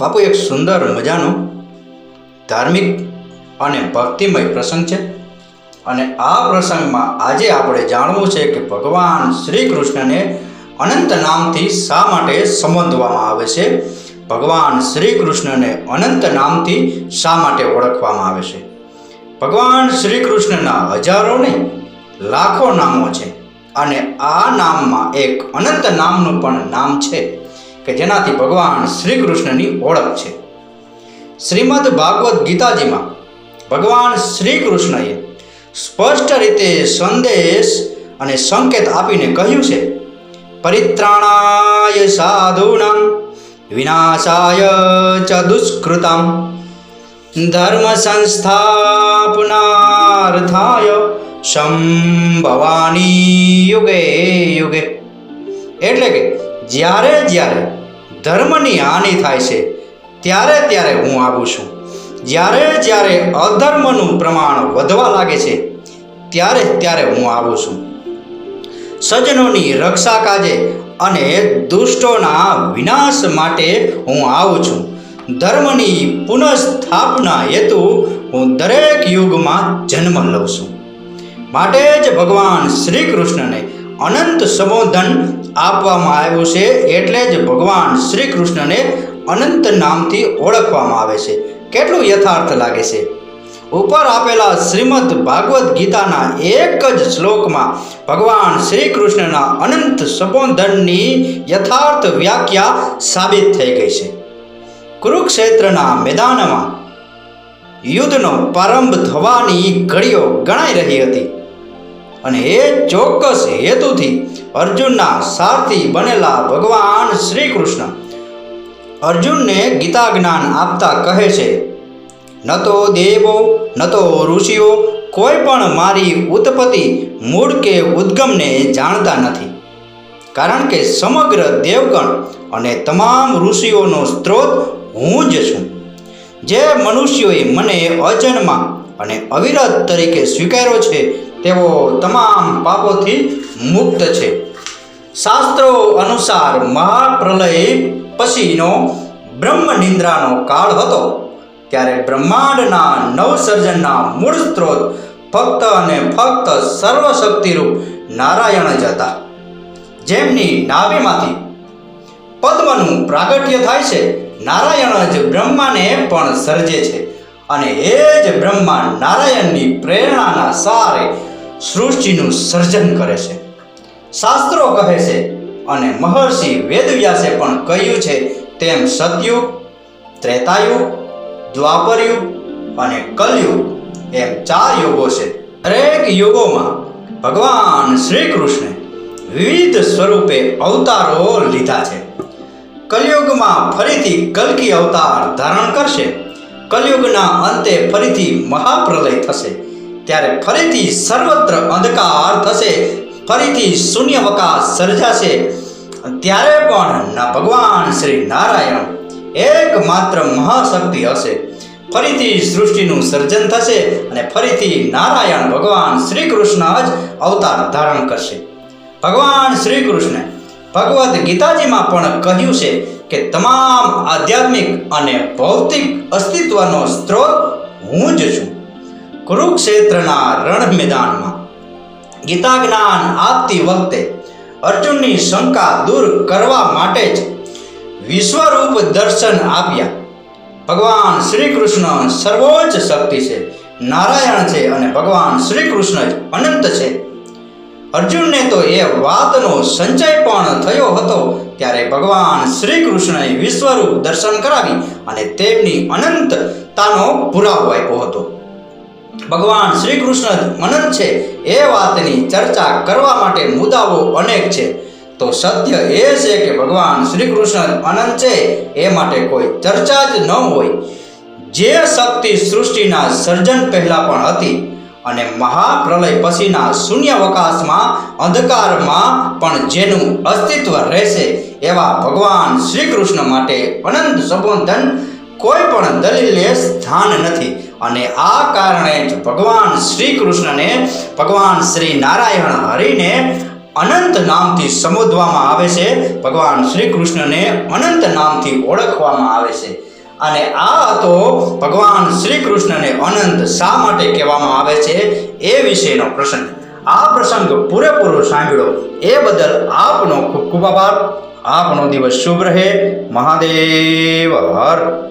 બાપુ, એક સુંદર મજાનો ધાર્મિક અને ભક્તિમય પ્રસંગ છે. અને આ પ્રસંગમાં આજે આપણે જાણવું છે કે ભગવાન શ્રી કૃષ્ણને અનંત નામથી શા માટે સંબોધવામાં આવે છે? ભગવાન શ્રી કૃષ્ણને અનંત નામથી શા માટે ઓળખવામાં આવે છે? ભગવાન શ્રી કૃષ્ણના હજારો નહીં, લાખો નામો છે. અને આ નામમાં એક અનંત નામનું પણ નામ છે. કે જેનાથી ભગવાન શ્રી કૃષ્ણની ઓળખ છે. શ્રીમદ ભાગવત ગીતાજીમાં ભગવાન શ્રી કૃષ્ણએ સ્પષ્ટ રીતે સંદેશ અને સંકેત આપીને કહ્યું છે, પરિત્રાણાય સાધુનામ વિનાશાય ચ દુષ્કૃતમ ધર્મ સંસ્થાપનાર્થાય સંભવાની યુગે યુગે. એટલે કે જ્યારે જ્યારે ધર્મની હાનિ થાય છે. ત્યારે ત્યારે હું આવું છું. જ્યારે જ્યારે અધર્મનું પ્રમાણ વધવા લાગે છે, ત્યારે ત્યારે હું આવું છું. સજ્જનોની રક્ષા કાજે અને દુષ્ટોના વિનાશ માટે હું આવું છું. ધર્મની પુનઃસ્થાપના હેતુ હું દરેક યુગમાં જન્મ લઉં છું. માટે જ ભગવાન શ્રી કૃષ્ણને અનંત સંબોધન આપવામાં આવ્યું છે એટલે જ ભગવાન શ્રી કૃષ્ણને અનંત નામથી ઓળખવામાં આવે છે. કેટલું યથાર્થ લાગે છે? ઉપર આપેલા શ્રીમદ ભાગવત ગીતાના એક જ શ્લોકમાં ભગવાન શ્રી કૃષ્ણના અનંત સંબોધનની યથાર્થ વ્યાખ્યા સાબિત થઈ ગઈ છે. કુરુક્ષેત્રના મેદાનમાં યુદ્ધનો પ્રારંભ થવાની ઘડીઓ ગણાઈ રહી હતી અને એ ચોક્કસ હેતુથી અર્જુનના સારથી બનેલા ભગવાન શ્રી કૃષ્ણ અર્જુનને ગીતા જ્ઞાન આપતા કહે છે, ન તો દેવો, ન તો ઋષિઓ કોઈ પણ મારી ઉત્પત્તિ મૂળ કે ઉદ્ગમને જાણતા નથી. કારણ કે સમગ્ર દેવગણ અને તમામ ઋષિઓનો સ્ત્રોત હું જ છું. જે મનુષ્યોએ મને અજન્મા અને અવિરત તરીકે સ્વીકાર્યો છે, તેઓ તમામ પાપોથી મુક્ત છે. શાસ્ત્રો અનુસાર મહાપ્રલય પછીનો બ્રહ્મ નિંદ્રાનો કાળ હતો. ત્યારે બ્રહ્માંડના નવસર્જનના મૂળ સ્ત્રોત ફક્ત અને ફક્ત સર્વશક્તિરૂપ નારાયણ જ હતા. જેમની નાભીમાંથી પદ્મનું પ્રાગટ્ય થાય છે, નારાયણ જ બ્રહ્માને પણ સર્જે છે અને એ જ બ્રહ્મા નારાયણની પ્રેરણાના સારે સૃષ્ટિનું સર્જન કરે છે. શાસ્ત્રો કહે છે અને મહર્ષિ વેદવ્યાસે પણ કહ્યું છે, તેમ સતયુગ ત્રેતાયુગ દ્વાપરયુગ અને કલયુગ એમ ચાર યુગો છે. દરેક યુગોમાં ભગવાન શ્રી કૃષ્ણે વિવિધ સ્વરૂપે અવતારો લીધા છે. કલયુગમાં ફરીથી કલ્કી અવતાર ધારણ કરશે. કલયુગના અંતે ફરીથી મહાપ્રલય થશે. ત્યારે ફરીથી સર્વત્ર અંધકાર થશે. ફરીથી શૂન્યવકાશ સર્જાશે. ત્યારે પણ ના ભગવાન શ્રી નારાયણ એકમાત્ર મહાશક્તિ હશે. ફરીથી સૃષ્ટિનું સર્જન થશે અને ફરીથી નારાયણ ભગવાન શ્રી કૃષ્ણ જ અવતાર ધારણ કરશે. ભગવાન શ્રી કૃષ્ણે ભગવદ્ ગીતાજીમાં પણ કહ્યું છે કે તમામ આધ્યાત્મિક અને ભૌતિક અસ્તિત્વનો સ્ત્રોત હું જ છું. કુરુક્ષેત્રના રણ મેદાનમાં ગીતા જ્ઞાન આપતી વખતે અર્જુનની શંકા દૂર કરવા માટે જ વિશ્વરૂપ દર્શન આપ્યા. ભગવાન શ્રી કૃષ્ણ સર્વોચ્ચ શક્તિ છે, નારાયણ છે અને ભગવાન શ્રી કૃષ્ણ જ અનંત છે. અર્જુનને તો એ વાતનો સંચય પણ થયો હતો ત્યારે ભગવાન શ્રી કૃષ્ણએ વિશ્વરૂપ દર્શન કરાવી અને તેમની અનંતતાનો પુરાવો આપ્યો હતો. ભગવાન શ્રી કૃષ્ણ અનંત છે. એ વાતની ચર્ચા કરવા માટે મુદ્દાઓ અનેક છે. તો સત્ય એ છે કે ભગવાન શ્રી કૃષ્ણ અનંત છે, એ માટે કોઈ ચર્ચા જ ન હોય. જે શક્તિ સૃષ્ટિના સર્જન પહેલા પણ હતી અને મહાપ્રલય પછીના શૂન્યાવકાશમાં અંધકારમાં પણ જેનું અસ્તિત્વ રહેશે, એવા ભગવાન શ્રી કૃષ્ણ માટે અનંત સંબોધન કોઈ પણ દલીલે સ્થાન નથી. અને આ કારણે જ ભગવાન શ્રી કૃષ્ણને ભગવાન શ્રી નારાયણ હરિને અનંત નામથી સંબોધવામાં આવે છે. ભગવાન શ્રી કૃષ્ણને અનંત નામથી ઓળખવામાં આવે છે. અને આ હતો ભગવાન શ્રી કૃષ્ણને અનંત શા માટે કહેવામાં આવે છે એ વિશેનો પ્રસંગ. આ પ્રસંગ પૂરેપૂરો સાંભળ્યો એ બદલ આપનો ખૂબ ખૂબ આભાર. આપનો દિવસ શુભ રહે. મહાદેવ હર